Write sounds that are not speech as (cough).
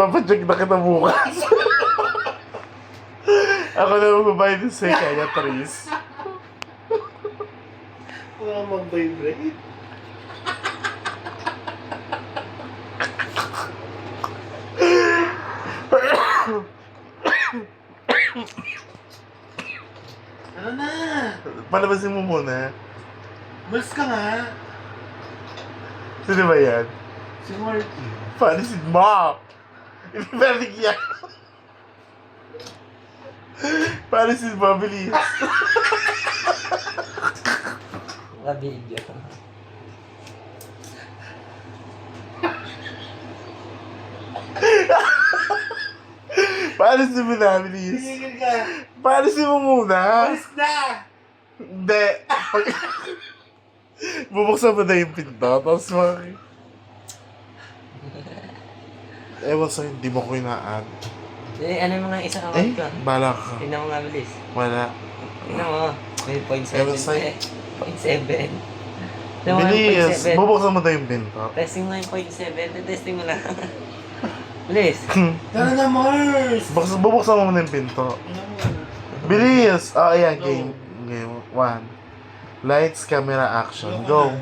Papacheck na kita bukas. (laughs) Ako na magbabayad sa kaya, Tris. Wala mag-vibrate. Ano na? Palabasin mo muna. Mas ka nga. Sino ba yan? Si Marky. Paano si Ma? Hindi ba yan? Paano si Mabilis? Ka-video. Paano si Mabilis? Tingin ka. Si mo muna? Alis na! Hindi. Bubuksan mo na yung pinto, tapos mag... Ewan sa'yo, hindi mo ko inaan. Eh, ano yung mga isang Eh, account ko? bala ka. Tingnan mo nga bilis. Wala. Tingnan mo. May point seven. Ewan sa'yo. eh. Point seven. Tingnan mo yung point Bilis, seven. bubuksan mo na yung pinto. Testing mo yung point seven. Testing mo lang. (laughs) bilis. (laughs) Tara na, Mars! Buksan, bubuksan mo muna yung pinto. Bilis! Ah, ayan, game. Game 1. Lights, camera, action. Go.